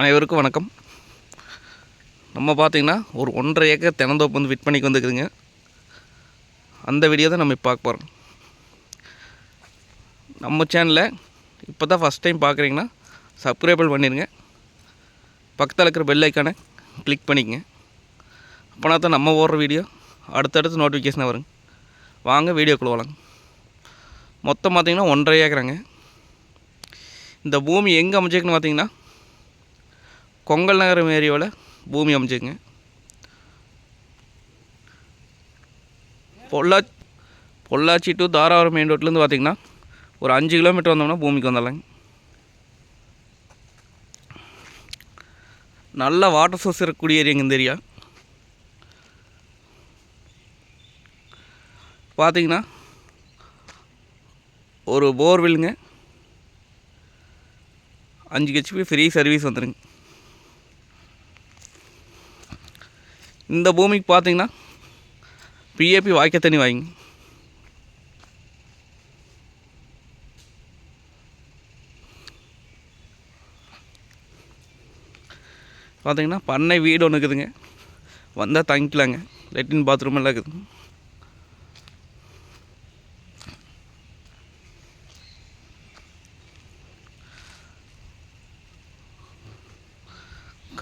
அனைவருக்கும் வணக்கம். நம்ம பார்த்திங்கன்னா ஒரு ஒன்றரை ஏக்கர் தினந்தோப்பு வந்து விற்பனைக்கு வந்துருக்குதுங்க. அந்த வீடியோ தான் நம்ம பார்க்க போகிறோம் நம்ம சேனலில் இப்போ தான் ஃபஸ்ட் டைம் பார்க்குறீங்கன்னா சப்ஸ்கிரைபிள் பண்ணிடுங்க பக்கத்தில் இருக்கிற பெல் ஐக்கானை கிளிக் பண்ணிக்கங்க. அப்போனா தான் நம்ம ஓடுற வீடியோ அடுத்தடுத்து நோட்டிஃபிகேஷனாக வருங்க வாங்க வீடியோக்குள்ள வரலாங்க மொத்தம் பார்த்திங்கன்னா ஒன்றரை ஏக்கராங்க. இந்த பூமி எங்கே அமைச்சிருக்குன்னு பார்த்திங்கன்னா கொங்கல் நகரம் ஏரியாவில் பூமி அமைச்சுங்க பொள்ளா பொள்ளாச்சி டு தாராபுரம் மெயின் ரோட்லேருந்து பார்த்திங்கன்னா ஒரு அஞ்சு கிலோமீட்டர் வந்தோம்னா பூமிக்கு வந்துடலாங்க. நல்ல வாட்டர் சோர்ஸ் இருக்கக்கூடிய ஏரியாங்க இந்த ஏரியா. பார்த்தீங்கன்னா ஒரு போர்வெல்லுங்க அஞ்சு ஹெச்பி ஃப்ரீ சர்வீஸ் வந்துருங்க. இந்த பூமிக்கு பார்த்தீங்கன்னா பிஏபி வாய்க்க தண்ணி வாங்கி. பார்த்தீங்கன்னா பண்ணை வீடு ஒன்று இருக்குதுங்க. வந்தால் தங்கிக்கலாங்க. லெட்டின் பாத்ரூம் எல்லாம் இருக்குதுங்க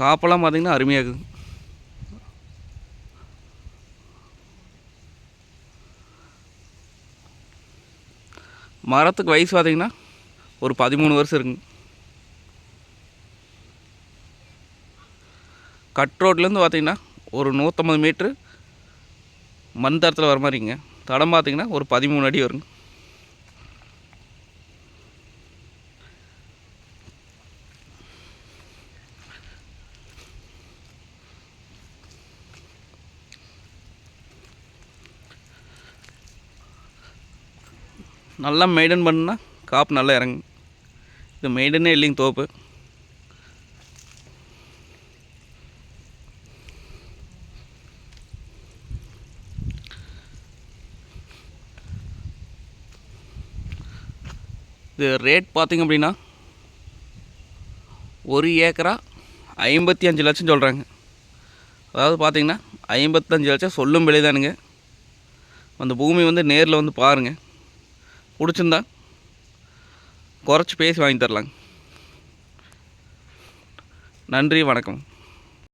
காப்பெல்லாம் பார்த்தீங்கன்னா அருமையாக இருக்குது. மரத்துக்கு வயசு பார்த்தீங்கன்னா ஒரு பதிமூணு வருஷம் இருக்குங்க. கட் ரோட்லேருந்து பார்த்தீங்கன்னா ஒரு நூற்றம்பது மீட்ரு மண் தரத்தில் வர மாதிரிங்க. தடம் பார்த்தீங்கன்னா ஒரு பதிமூணு அடி வருங்க. நல்லா மெயின்டைன் பண்ணால் காப்பு நல்லா இறங்கும். இது மெயின்டைனே இல்லைங்க தோப்பு. இது ரேட் பார்த்திங்க அப்படின்னா ஒரு ஏக்கரா ஐம்பத்தி அஞ்சு லட்சம் சொல்கிறாங்க அதாவது பார்த்திங்கன்னா ஐம்பத்தஞ்சு லட்சம் சொல்லும் விலை தானுங்க அந்த பூமி வந்து நேரில் வந்து பாருங்கள் பிடிச்சிருந்தா குறைச்சி பேசி வாங்கி தரலாங்க. நன்றி வணக்கம்.